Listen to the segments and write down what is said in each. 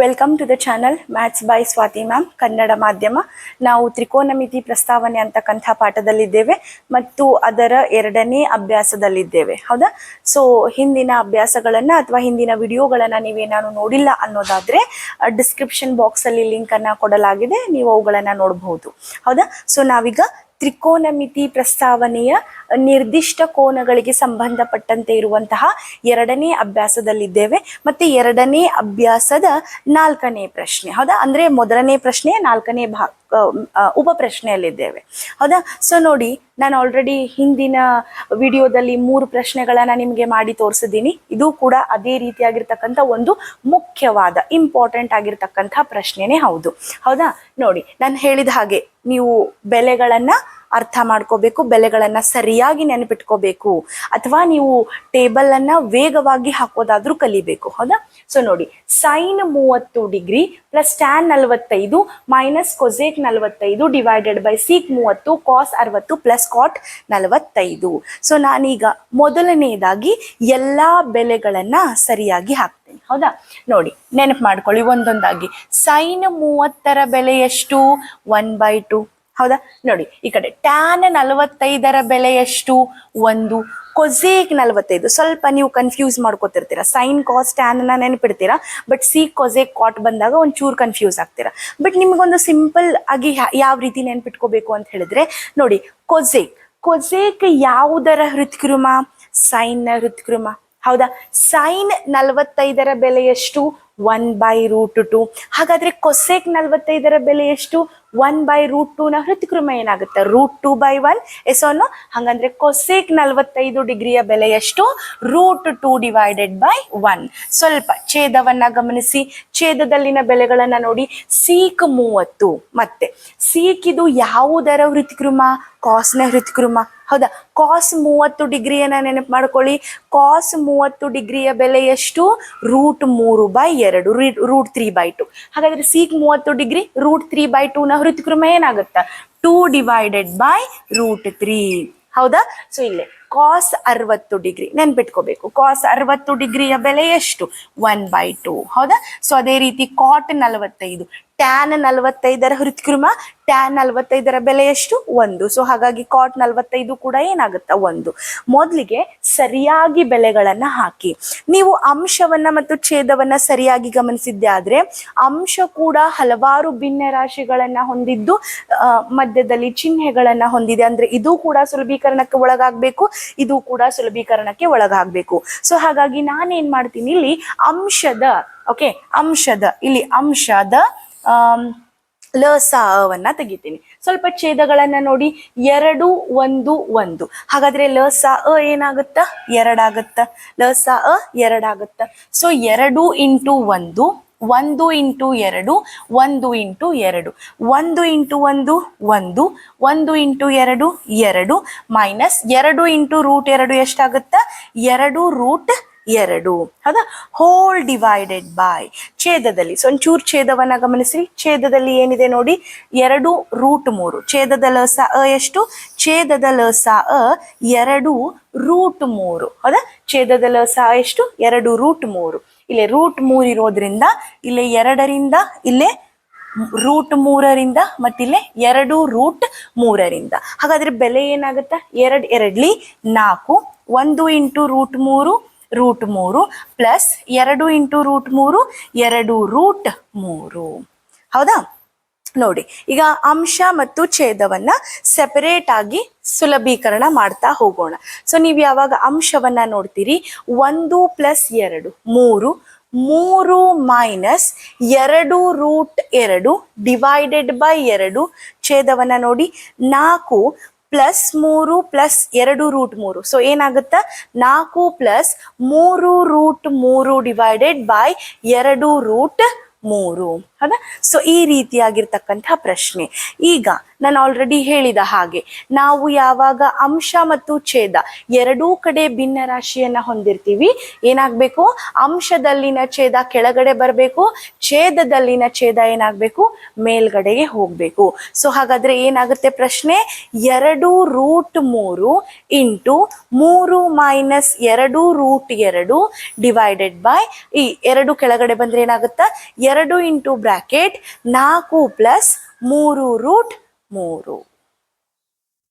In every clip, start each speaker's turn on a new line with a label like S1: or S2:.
S1: Welcome to the channel maths by Swati ma'am Kannada ಮಾಧ್ಯಮ ನಾವು ತ್ರಿಕೋನಮಿತಿ ಪ್ರಸ್ತಾವನೆ ಅಂತಕ್ಕಂಥ ಪಾಠದಲ್ಲಿದ್ದೇವೆ ಮತ್ತು ಅದರ ಎರಡನೇ ಅಭ್ಯಾಸದಲ್ಲಿದ್ದೇವೆ. ಹೌದಾ? ಸೊ ಹಿಂದಿನ ಅಭ್ಯಾಸಗಳನ್ನು ಅಥವಾ ಹಿಂದಿನ ವಿಡಿಯೋಗಳನ್ನು ನೀವೇನಾದ್ರು ನೋಡಿಲ್ಲ ಅನ್ನೋದಾದರೆ ಡಿಸ್ಕ್ರಿಪ್ಷನ್ ಬಾಕ್ಸಲ್ಲಿ ಲಿಂಕನ್ನು ಕೊಡಲಾಗಿದೆ, ನೀವು ಅವುಗಳನ್ನು ನೋಡಬಹುದು. ಹೌದಾ? ಸೊ ನಾವೀಗ ತ್ರಿಕೋನಮಿತಿ ಪ್ರಸ್ತಾವನೆಯ ನಿರ್ದಿಷ್ಟ ಕೋನಗಳಿಗೆ ಸಂಬಂಧಪಟ್ಟಂತೆ ಇರುವಂತಹ ಎರಡನೇ ಅಭ್ಯಾಸದಲ್ಲಿದ್ದೇವೆ. ಮತ್ತೆ ಎರಡನೇ ಅಭ್ಯಾಸದ ನಾಲ್ಕನೇ ಪ್ರಶ್ನೆ. ಹೌದಾ? ಅಂದ್ರೆ ಮೊದಲನೇ ಪ್ರಶ್ನೆ ನಾಲ್ಕನೇ ಭಾ ಆ, ಉಪ ಪ್ರಶ್ನೆಯಲ್ಲಿದ್ದೇವೆ ಹೌದಾ? ಸೊ ನೋಡಿ, ನಾನು ಆಲ್ರೆಡಿ ಹಿಂದಿನ ವಿಡಿಯೋದಲ್ಲಿ ಮೂರು ಪ್ರಶ್ನೆಗಳನ್ನು ನಿಮಗೆ ಮಾಡಿ ತೋರಿಸಿದ್ದೀನಿ. ಇದು ಕೂಡ ಅದೇ ರೀತಿಯಾಗಿರ್ತಕ್ಕಂಥ ಒಂದು ಮುಖ್ಯವಾದ ಇಂಪಾರ್ಟೆಂಟ್ ಆಗಿರ್ತಕ್ಕಂಥ ಪ್ರಶ್ನೆನೇ ಹೌದು. ಹೌದಾ? ನೋಡಿ, ನಾನು ಹೇಳಿದ ಹಾಗೆ ನೀವು ಬೆಲೆಗಳನ್ನು ಅರ್ಥ ಮಾಡ್ಕೋಬೇಕು, ಬೆಲೆಗಳನ್ನು ಸರಿಯಾಗಿ ನೆನಪಿಟ್ಕೋಬೇಕು, ಅಥವಾ ನೀವು ಟೇಬಲನ್ನು ವೇಗವಾಗಿ ಹಾಕೋದಾದ್ರೂ ಕಲಿಬೇಕು. ಹೌದಾ? ಸೊ ನೋಡಿ ಸೈನ್ ಮೂವತ್ತು ಡಿಗ್ರಿ ಪ್ಲಸ್ ಟ್ಯಾನ್ ನಲವತ್ತೈದು ಮೈನಸ್ ಕೊಸೇಕ್ ನಲವತ್ತೈದು ಡಿವೈಡೆಡ್ ಬೈ ಸೀಕ್ ಮೂವತ್ತು ಕಾಸ್ ಅರವತ್ತು ಪ್ಲಸ್ ಕಾಟ್ ನಲವತ್ತೈದು. ಸೊ ನಾನೀಗ ಮೊದಲನೆಯದಾಗಿ ಎಲ್ಲಾ ಬೆಲೆಗಳನ್ನ ಸರಿಯಾಗಿ ಹಾಕ್ತೇನೆ. ಹೌದಾ? ನೋಡಿ, ನೆನಪು ಮಾಡ್ಕೊಳ್ಳಿ ಒಂದೊಂದಾಗಿ. ಸೈನ್ ಮೂವತ್ತರ ಬೆಲೆ ಎಷ್ಟು? ಒನ್ ಬೈ ಟು ಹೌದಾ? ನೋಡಿ, ಈ ಕಡೆ ಟ್ಯಾನ್ ನಲವತ್ತೈದರ ಬೆಲೆ ಎಷ್ಟು? ಒಂದು. ಕೊಸೇಕ್ ನಲವತ್ತೈದು. ಸ್ವಲ್ಪ ನೀವು ಕನ್ಫ್ಯೂಸ್ ಮಾಡ್ಕೋತಿರ್ತೀರಾ. ಸೈನ್ ಕಾಸ್ ಟ್ಯಾನ್ ಅನ್ನ ನೆನಪಿಡ್ತೀರಾ. ಬಟ್ ಸಿ ಕೊಸೇಕ್ ಕಾಟ್ ಬಂದಾಗ ಒಂಚೂರು ಕನ್ಫ್ಯೂಸ್ ಆಗ್ತೀರಾ. ಬಟ್ ನಿಮಗೊಂದು ಸಿಂಪಲ್ ಆಗಿ ಯಾವ ರೀತಿ ನೆನ್ಪಿಟ್ಕೋಬೇಕು ಅಂತ ಹೇಳಿದ್ರೆ, ನೋಡಿ ಕೊಸೇಕ್ ಕೊಸೇಕ್ ಯಾವುದರ ಹೃತ್ಕೃಮ ನ ಹೃತ್ಕೃಮ ಹೌದಾ? ಸೈನ್ ನಲವತ್ತೈದರ ಬೆಲೆ ಎಷ್ಟು? ಒನ್ ಬೈ ರೂಟ್ ಟು ಹಾಗಾದ್ರೆ ಕೊಸೆಕ್ ನಲವತ್ತೈದರ ಬೆಲೆ ಎಷ್ಟು? ಒನ್ ಬೈ ರೂಟ್ ಟು ನ ಹೃತ್ಕೃಮ ಏನಾಗುತ್ತೆ? Root two by one S ಅನ್ನೋ ಹಾಗಂದ್ರೆ ಕೊಸೆಕ್ ನಲವತ್ತೈದು ಡಿಗ್ರಿಯ ಬೆಲೆ ಎಷ್ಟು root two divided by one ಸ್ವಲ್ಪ ಛೇದವನ್ನ ಗಮನಿಸಿ. ಛೇದದಲ್ಲಿನ ಬೆಲೆಗಳನ್ನ ನೋಡಿ. ಸೀಕ್ ಮೂವತ್ತು. ಮತ್ತೆ ಸೀಕ್ ಇದು ಯಾವುದರ ಹೃತ್ಕ್ರಮ? ಕಾಸ್ನ ಹೃತ್ಕೃಮ ಹೌದಾ? ಕಾಸ್ ಮೂವತ್ತು ಡಿಗ್ರಿಯನ್ನ ನೆನಪು ಮಾಡ್ಕೊಳ್ಳಿ. ಕಾಸ್ ಮೂವತ್ತು ಡಿಗ್ರಿಯ ಬೆಲೆ ಎಷ್ಟು? ರೂಟ್ ಮೂರು ಬೈ ಎರಡು ರೂಟ್ ತ್ರೀ ಬೈ ಟು ಹಾಗಾದ್ರೆ ಸೀಕ್ ಮೂವತ್ತು degree root three by two ನ ಹೃತ್ಕ್ರಮ ಏನಾಗುತ್ತ? Two divided by root three ಹೌದಾ? ಸೊ ಇಲ್ಲೇ ಕಾಸ್ ಅರವತ್ತು ಡಿಗ್ರಿ, ನೆನ್ಪಿಟ್ಕೋಬೇಕು. ಕಾಸ್ ಅರವತ್ತು ಡಿಗ್ರಿಯ ಬೆಲೆ ಎಷ್ಟು? ಒನ್ ಬೈ ಟು ಹೌದಾ? ಸೊ ಅದೇ ರೀತಿ ಕಾಟ್ ನಲವತ್ತೈದು ಟ್ಯಾನ್ ನಲವತ್ತೈದರ ಹೃತ್ಕೃಮ ಟ್ಯಾನ್ ನಲವತ್ತೈದರ ಬೆಲೆ ಎಷ್ಟು? ಒಂದು. ಸೊ ಹಾಗಾಗಿ ಕಾಟ್ ನಲವತ್ತೈದು ಕೂಡ ಏನಾಗುತ್ತಾ? ಒಂದು. ಮೊದಲಿಗೆ ಸರಿಯಾಗಿ ಬೆಲೆಗಳನ್ನ ಹಾಕಿ. ನೀವು ಅಂಶವನ್ನ ಮತ್ತು ಛೇದವನ್ನ ಸರಿಯಾಗಿ ಗಮನಿಸಿದ್ದೆ ಆದ್ರೆ, ಅಂಶ ಕೂಡ ಹಲವಾರು ಭಿನ್ನ ರಾಶಿಗಳನ್ನ ಹೊಂದಿದ್ದು ಮಧ್ಯದಲ್ಲಿ ಚಿಹ್ನೆಗಳನ್ನ ಹೊಂದಿದೆ. ಅಂದ್ರೆ ಇದು ಕೂಡ ಸುಲಭೀಕರಣಕ್ಕೆ ಒಳಗಾಗಬೇಕು, ಇದು ಕೂಡ ಸುಲಭೀಕರಣಕ್ಕೆ ಒಳಗಾಗಬೇಕು. ಸೊ ಹಾಗಾಗಿ ನಾನೇನ್ ಮಾಡ್ತೀನಿ? ಇಲ್ಲಿ ಅಂಶದ ಓಕೆ ಅಂಶದ, ಇಲ್ಲಿ ಅಂಶದ ಲ, ಸ ಅವನ್ನ ತೆಗಿತೀನಿ. ಸ್ವಲ್ಪ ಛೇದಗಳನ್ನ ನೋಡಿ. ಎರಡು, ಒಂದು ಒಂದು. ಹಾಗಾದ್ರೆ ಲ, ಸ, ಅ ಏನಾಗುತ್ತ? ಎರಡಾಗುತ್ತ? ಲ, ಸ, ಅ ಎರಡಾಗುತ್ತ? ಸೊ ಎರಡು ಇಂಟು ಒಂದು ಒಂದು ಇಂಟು ಎರಡು, ಒಂದು ಇಂಟು ಎರಡು. ಒಂದು ಇಂಟು ಒಂದು ಒಂದು. ಒಂದು ಇಂಟು ಎರಡು ಎರಡು. ಮೈನಸ್ ಎರಡು ಇಂಟು ರೂಟ್ ಎರಡು ಎಷ್ಟಾಗುತ್ತ? ಎರಡು ರೂಟ್ ಎರಡು. ಹೌದಾ? ಹೋಲ್ ಡಿವೈಡೆಡ್ ಬೈ ಛೇದದಲ್ಲಿ. ಸೊ ಒಂಚೂರು ಛೇದವನ್ನ ಗಮನಿಸಿ ಛೇದದಲ್ಲಿ ಏನಿದೆ ನೋಡಿ? ಎರಡು ರೂಟ್ ಮೂರು. ಛೇದದ ಲಸ ಅ ಎಷ್ಟು? ಛೇದದ ಲಸ ಅ ಎರಡು ರೂಟ್ ಮೂರು. ಹೌದಾ? ಛೇದದ ಲಸ ಎಷ್ಟು? ಎರಡು ರೂಟ್ ಮೂರು. ಇಲ್ಲಿ ರೂಟ್ ಮೂರು ಇರೋದ್ರಿಂದ ಇಲ್ಲಿ ಎರಡರಿಂದ ಇಲ್ಲೇ ರೂಟ್ ಮೂರರಿಂದ ಮತ್ತಿಲ್ಲೇ ಎರಡು ರೂಟ್ ಮೂರರಿಂದ. ಹಾಗಾದ್ರೆ ಬೆಲೆ ಏನಾಗುತ್ತ? ಎರಡು ಎರಡ್ಲಿ ನಾಲ್ಕು. ಒಂದು ಇಂಟು ರೂಟ್ ಮೂರು. ರೂಟ್ ಮೂರು ಪ್ಲಸ್ ಎರಡು ಇಂಟು ರೂಟ್ ಮೂರು, ಎರಡು ರೂಟ್ ಮೂರು. ಹೌದಾ? ನೋಡಿ, ಈಗ ಅಂಶ ಮತ್ತು ಛೇದವನ್ನ ಸೆಪರೇಟ್ ಆಗಿ ಸುಲಭೀಕರಣ ಮಾಡ್ತಾ ಹೋಗೋಣ. ಸೊ ನೀವು ಯಾವಾಗ ಅಂಶವನ್ನ ನೋಡ್ತೀರಿ? ಒಂದು ಪ್ಲಸ್ ಎರಡು, ಮೂರು. ಮೂರು ಮೈನಸ್ ಎರಡು ರೂಟ್ ಎರಡು ಡಿವೈಡೆಡ್ ಬೈ ಎರಡು. ಛೇದವನ್ನ ನೋಡಿ, ನಾಲ್ಕು ಪ್ಲಸ್ ಮೂರು ಪ್ಲಸ್ ಎರಡು ರೂಟ್ ಮೂರು. ಸೊ ಏನಾಗುತ್ತಾ? ನಾಲ್ಕು ಪ್ಲಸ್ ಮೂರು ರೂಟ್ ಮೂರು ಡಿವೈಡೆಡ್ ಬೈ ಎರಡು ರೂಟ್ ಮೂರು. ಹೌದಾ ಸೊ ಈ ರೀತಿಯಾಗಿರ್ತಕ್ಕಂತಹ ಪ್ರಶ್ನೆ. ಈಗ ನಾನು ಆಲ್ರೆಡಿ ಹೇಳಿದ ಹಾಗೆ, ನಾವು ಯಾವಾಗ ಅಂಶ ಮತ್ತು ಛೇದ ಎರಡೂ ಕಡೆ ಭಿನ್ನ ರಾಶಿಯನ್ನ ಹೊಂದಿರ್ತೀವಿ, ಏನಾಗಬೇಕು? ಅಂಶದಲ್ಲಿನ ಛೇದ ಕೆಳಗಡೆ ಬರಬೇಕು, ಛೇದದಲ್ಲಿನ ಛೇದ ಏನಾಗಬೇಕು? ಮೇಲ್ಗಡೆಗೆ ಹೋಗಬೇಕು. ಸೊ ಹಾಗಾದ್ರೆ ಏನಾಗುತ್ತೆ ಪ್ರಶ್ನೆ? ಎರಡು ರೂಟ್ ಮೂರು ಇಂಟು ಮೂರು ಮೈನಸ್ ಎರಡು ರೂಟ್ ಎರಡು ಡಿವೈಡೆಡ್ ಬೈ ಈ ಎರಡು ಕೆಳಗಡೆ ಬಂದ್ರೆ ಏನಾಗುತ್ತಾ? ಎರಡು ಇಂಟು ಬ್ರಾಕೆಟ್ ನಾಲ್ಕು ಪ್ಲಸ್ ಮೂರು ರೂಟ್ ಮೂರು.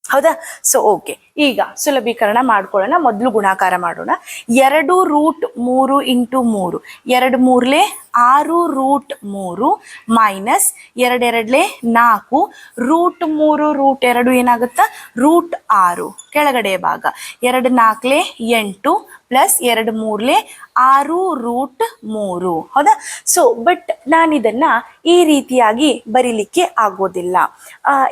S1: ಹೌದಾ? ಸೊ ಓಕೆ ಈಗ ಸುಲಭೀಕರಣ ಮಾಡ್ಕೊಳ್ಳೋಣ. ಮೊದಲು ಗುಣಾಕಾರ ಮಾಡೋಣ. ಎರಡು ರೂಟ್ ಮೂರು ಇಂಟು ಮೂರು. ಎರಡು ಮೂರ್ಲೆ ಆರು ರೂಟ್ ಮೂರು ಮೈನಸ್ ಎರಡೆರಡ್ಲೆ ನಾಲ್ಕು. ರೂಟ್ ಮೂರು, ರೂಟ್ ಎರಡು ಏನಾಗುತ್ತಾ? ರೂಟ್ ಆರು. ಕೆಳಗಡೆ ಭಾಗ. ಎರಡು ನಾಲ್ಕಲೆ ಎಂಟು ಪ್ಲಸ್ ಎರಡು ಮೂರ್ಲೆ ಆರು ರೂಟ್ ಮೂರು. ಹೌದಾ? ಸೊ ಬಟ್ ನಾನು ಇದನ್ನ ಈ ರೀತಿಯಾಗಿ ಬರೀಲಿಕ್ಕೆ ಆಗೋದಿಲ್ಲ.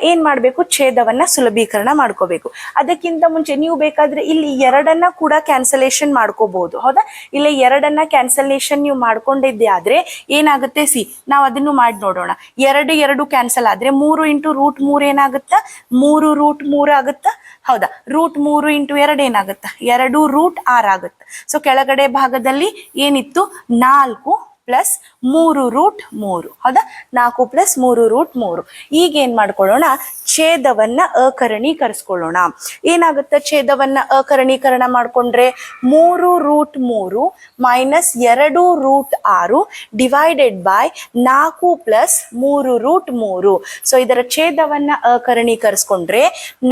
S1: ಏನ್ ಮಾಡಬೇಕು? ಛೇದವನ್ನ ಸುಲಭೀಕರಣ ಮಾಡ್ಕೋಬೇಕು. ಅದಕ್ಕಿಂತ ಮುಂಚೆ ನೀವು ಬೇಕಾದ್ರೆ ಇಲ್ಲಿ ಎರಡನ್ನ ಕೂಡ ಕ್ಯಾನ್ಸಲೇಷನ್ ಮಾಡ್ಕೋಬಹುದು, ಹೌದಾ? ಇಲ್ಲ ಎರಡನ್ನ ಕ್ಯಾನ್ಸಲೇಷನ್ ನೀವು ಮಾಡ್ಕೊಂಡಿದ್ದೆ ಆದ್ರೆ ಏನಾಗುತ್ತೆ? ಸಿ, ನಾವು ಅದನ್ನು ಮಾಡಿ ನೋಡೋಣ. ಎರಡು ಎರಡು ಕ್ಯಾನ್ಸಲ್ ಆದ್ರೆ ಮೂರು ಇಂಟು ರೂಟ್ ಮೂರು ಏನಾಗುತ್ತಾ? ಮೂರು ರೂಟ್ ಮೂರು ಆಗುತ್ತಾ? ಹೌದಾ? ರೂಟ್ ಮೂರು ಇಂಟು ಎರಡು ಏನಾಗುತ್ತಾ? ಎರಡು ರೂಟ್ ಆರ್ ಆಗುತ್ತೆ? ಸೊ ಕೆಳಗಡೆ ಭಾಗದಲ್ಲಿ ಏನಿತ್ತು? ನಾಲ್ಕು ಪ್ಲಸ್ ಮೂರು ರೂಟ್ ಮೂರು. ಹೌದಾ? ನಾಲ್ಕು ಪ್ಲಸ್ ಮೂರು ರೂಟ್ ಮೂರು. ಈಗ ಏನ್ ಮಾಡ್ಕೊಳ್ಳೋಣ? ಛೇದವನ್ನ ಅಕರಣೀಕರಿಸ್ಕೊಳ್ಳೋಣ. ಏನಾಗುತ್ತೆ ಛೇದವನ್ನ ಅಕರಣೀಕರಣ ಮಾಡ್ಕೊಂಡ್ರೆ? ಮೂರು ರೂಟ್ ಮೂರು ಮೈನಸ್ ಎರಡು ರೂಟ್ ಆರು ಡಿವೈಡೆಡ್ ಬೈ ನಾಲ್ಕು ಪ್ಲಸ್ ಮೂರು ರೂಟ್ ಮೂರು. ಸೊ ಇದರ ಛೇದವನ್ನ ಅಕರಣೀಕರಿಸ್ಕೊಂಡ್ರೆ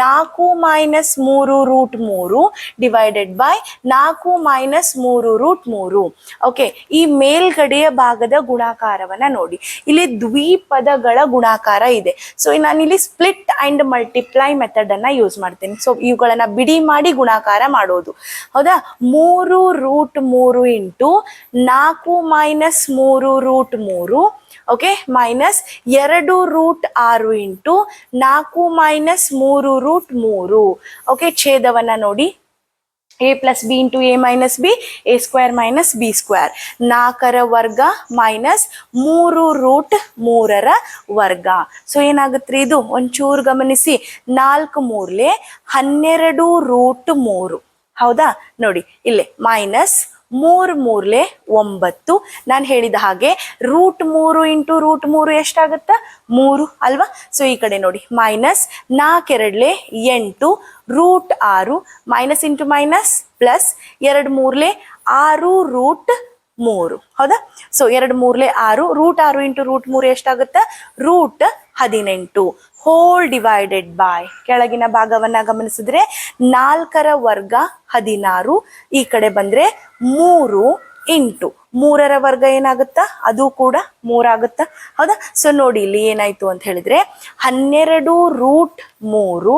S1: ನಾಲ್ಕು ಮೈನಸ್ ಮೂರು ರೂಟ್ ಮೂರು ಡಿವೈಡೆಡ್ ಬೈ ನಾಲ್ಕು ಮೈನಸ್ ಮೂರು ರೂಟ್ ಮೂರು. ಓಕೆ ಈ ಮೇಲ್ಗಡೆಯ ಭಾಗದ ಗುಣಾಕಾರವನ್ನ ನೋಡಿ. ಇಲ್ಲಿ ದ್ವಿಪದಗಳ ಗುಣಾಕಾರ ಇದೆ. ಸೊ ನಾನಿಲ್ಲಿ ಸ್ಪ್ಲಿಟ್ ಅಂಡ್ ಮಲ್ಟಿಪ್ಲೈ ಮೆಥಡ್ ಅನ್ನ ಯೂಸ್ ಮಾಡ್ತೀನಿ. ಸೊ ಇವುಗಳನ್ನ ಬಿಡಿ ಮಾಡಿ ಗುಣಾಕಾರ ಮಾಡೋದು. ಹೌದಾ? ಮೂರು ರೂಟ್ ಮೂರು ಇಂಟು ನಾಲ್ಕು ಮೈನಸ್ ಮೂರು ರೂಟ್ ಮೂರು ಓಕೆ ಮೈನಸ್ ಎರಡು ರೂಟ್ ಆರು ಇಂಟು ನಾಲ್ಕು ಮೈನಸ್ ಮೂರು ರೂಟ್ ಮೂರು ಓಕೆ ಛೇದವನ್ನ ನೋಡಿ. A plus B into A minus B A square minus B square ನಾಲ್ಕರ ವರ್ಗ ಮೈನಸ್ ಮೂರು ರೂಟ್ ಮೂರರ ವರ್ಗ. ಸೊ ಏನಾಗುತ್ತೆ ಇದು? ಒಂಚೂರು ಗಮನಿಸಿ. ನಾಲ್ಕು ಮೂರ್ಲೆ ಹನ್ನೆರಡು ರೂಟ್ ಮೂರು. ಹೌದಾ? ನೋಡಿ, ಇಲ್ಲೇ ಮೈನಸ್ ಮೂರು ಮೂರ್ಲೆ ಒಂಬತ್ತು. ನಾನು ಹೇಳಿದ ಹಾಗೆ ರೂಟ್ ಮೂರು ಇಂಟು ರೂಟ್ ಮೂರು ಎಷ್ಟಾಗುತ್ತೆ? ಮೂರು ಅಲ್ವಾ? ಸೊ ಈ ಕಡೆ ನೋಡಿ ಮೈನಸ್ ನಾಲ್ಕೆರಡ್ಲೆ ಎಂಟು ರೂಟ್ ಆರು ಮೈನಸ್ ಇಂಟು ಮೈನಸ್ ಪ್ಲಸ್ ಎರಡು ಮೂರ್ಲೆ ಆರು ರೂಟ್ ಮೂರು. ಹೌದಾ? ಸೊ ಎರಡು ಮೂರ್ಲೆ ಆರು ರೂಟ್ ಆರು ಇಂಟು ರೂಟ್ ಮೂರು ಎಷ್ಟಾಗುತ್ತೆ? ರೂಟ್ ಹದಿನೆಂಟು. ಹೋಲ್ ಡಿವೈಡೆಡ್ ಬೈ ಕೆಳಗಿನ ಭಾಗವನ್ನ ಗಮನಿಸಿದ್ರೆ ನಾಲ್ಕರ ವರ್ಗ ಹದಿನಾರು, ಈ ಕಡೆ ಬಂದ್ರೆ ಮೂರು ಇಂಟು. ಮೂರರ ವರ್ಗ ಏನಾಗುತ್ತಾ? ಅದು ಕೂಡ ಮೂರಾಗುತ್ತಾ? ಹೌದಾ? ಸೊ ನೋಡಿ ಇಲ್ಲಿ ಏನಾಯ್ತು ಅಂತ ಹೇಳಿದ್ರೆ ಹನ್ನೆರಡು ರೂಟ್ ಮೂರು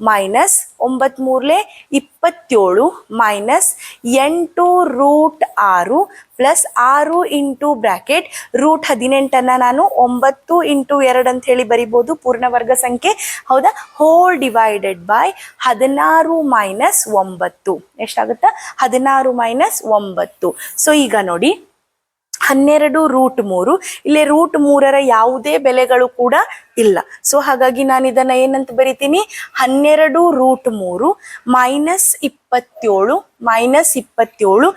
S1: ಮೈನಸ್ ಒಂಬತ್ಮೂರಲೆ ಇಪ್ಪತ್ತೇಳು ಮೈನಸ್ ಎಂಟು ರೂಟ್ ಆರು ಪ್ಲಸ್ ಆರು ಇಂಟು ಬ್ರ್ಯಾಕೆಟ್ ರೂಟ್ ಹದಿನೆಂಟನ್ನು ನಾನು ಒಂಬತ್ತು ಇಂಟು ಎರಡು ಅಂತ ಹೇಳಿ ಬರಿಬೋದು ಪೂರ್ಣವರ್ಗ ಸಂಖ್ಯೆ. ಹೌದಾ? ಹೋಲ್ ಡಿವೈಡೆಡ್ ಬೈ ಹದಿನಾರು ಮೈನಸ್ ಒಂಬತ್ತು. ಎಷ್ಟಾಗುತ್ತಾ? ಹದಿನಾರು ಮೈನಸ್ ಒಂಬತ್ತು. ಸೊ ಈಗ ನೋಡಿ. ಹನ್ನೆರಡು ರೂಟ್ ಮೂರು. ಇಲ್ಲಿ ರೂಟ್ ಮೂರರ ಯಾವುದೇ ಬೆಲೆಗಳು ಕೂಡ ಇಲ್ಲ. ಸೊ ಹಾಗಾಗಿ ನಾನು ಇದನ್ನ ಏನಂತ ಬರಿತೀನಿ? ಹನ್ನೆರಡು ರೂಟ್ ಮೂರು ಮೈನಸ್ ಇಪ್ಪತ್ತೇಳು ಮೈನಸ್ ಇಪ್ಪತ್ತೇಳು,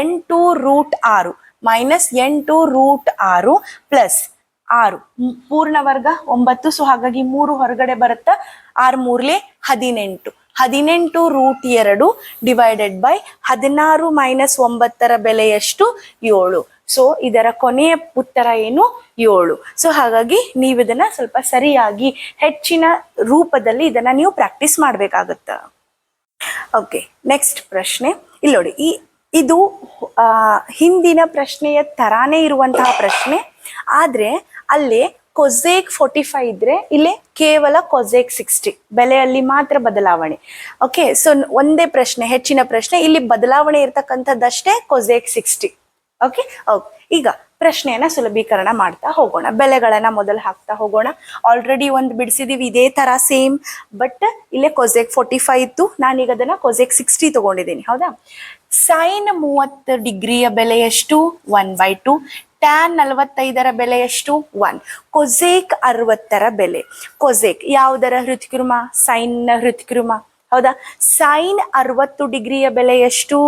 S1: ಎಂಟು ರೂಟ್ ಆರು. ಮೈನಸ್ ಎಂಟು ರೂಟ್ ಆರು ಪ್ಲಸ್ ಆರು. ಪೂರ್ಣ ವರ್ಗ ಒಂಬತ್ತು. ಸೊ ಹಾಗಾಗಿ ಮೂರು ಹೊರಗಡೆ ಬರುತ್ತಾ? ಆರು ಮೂರ್ಲೆ ಹದಿನೆಂಟು. ಹದಿನೆಂಟು ರೂಟ್ ಎರಡು ಡಿವೈಡೆಡ್ ಬೈ ಹದಿನಾರು ಮೈನಸ್ ಒಂಬತ್ತರ ಬೆಲೆಯಷ್ಟು ಏಳು. ಸೊ ಇದರ ಕೊನೆಯ ಉತ್ತರ ಏನು? ಏಳು. ಸೊ ಹಾಗಾಗಿ ನೀವು ಇದನ್ನ ಸ್ವಲ್ಪ ಸರಿಯಾಗಿ ಹೆಚ್ಚಿನ ರೂಪದಲ್ಲಿ ಇದನ್ನ ನೀವು ಪ್ರಾಕ್ಟೀಸ್ ಮಾಡ್ಬೇಕಾಗತ್ತ. ಓಕೆ ನೆಕ್ಸ್ಟ್ ಪ್ರಶ್ನೆ. ಇಲ್ಲಿ ನೋಡಿ, ಈ, ಇದು ಹಿಂದಿನ ಪ್ರಶ್ನೆಯ ತರಾನೇ ಇರುವಂತಹ ಪ್ರಶ್ನೆ. ಆದ್ರೆ, ಅಲ್ಲಿ ಕೊಜೇಕ್ ಫೋರ್ಟಿ ಫೈವ್ ಇದ್ರೆ ಇಲ್ಲೇ ಕೇವಲ ಕೊಜೇಕ್ ಸಿಕ್ಸ್ಟಿ ಬೆಲೆಯಲ್ಲಿ ಮಾತ್ರ ಬದಲಾವಣೆ. ಓಕೆ ಸೊ ಒಂದೇ ಪ್ರಶ್ನೆ, ಹೆಚ್ಚಿನ ಪ್ರಶ್ನೆ. ಇಲ್ಲಿ ಬದಲಾವಣೆ ಇರ್ತಕ್ಕಂಥದ್ದಷ್ಟೇ ಕೊಜೇಕ್ ಸಿಕ್ಸ್ಟಿ ಓಕೆ ಓಕೆ ಈಗ ಪ್ರಶ್ನೆಯನ್ನ ಸುಲಭೀಕರಣ ಮಾಡ್ತಾ ಹೋಗೋಣ. ಬೆಲೆಗಳನ್ನ ಮೊದಲು ಹಾಕ್ತಾ ಹೋಗೋಣ. ಆಲ್ರೆಡಿ ಒಂದು ಬಿಡಿಸಿದೀವಿ ಇದೇ ತರ ಸೇಮ್ ಬಟ್ ಇಲ್ಲೇ ಕೊಜೆಕ್ ಫೋರ್ಟಿ ಫೈವ್ ಇತ್ತು. ನಾನೀಗ ಅದನ್ನ ಕೊಜೆಕ್ ಸಿಕ್ಸ್ಟಿ ತಗೊಂಡಿದ್ದೀನಿ. ಹೌದಾ? ಸೈನ್ ಮೂವತ್ತು ಡಿಗ್ರಿಯ ಬೆಲೆ ಎಷ್ಟು? ಒನ್ ಬೈ ಟು ಟ್ಯಾನ್ ನಲವತ್ತೈದರ ಬೆಲೆ ಎಷ್ಟು? ಒನ್ ಕೊಜೆಕ್ ಅರವತ್ತರ ಬೆಲೆ. ಕೊಜೆಕ್ ಯಾವುದರ ಹೃತ್ಕೃಮ ಸೈನ್ನ ಹೃತ್ಕೃಮ ಹೌದಾ? ಸೈನ್ ಅರವತ್ತು ಡಿಗ್ರಿಯ ಬೆಲೆ ಎಷ್ಟು?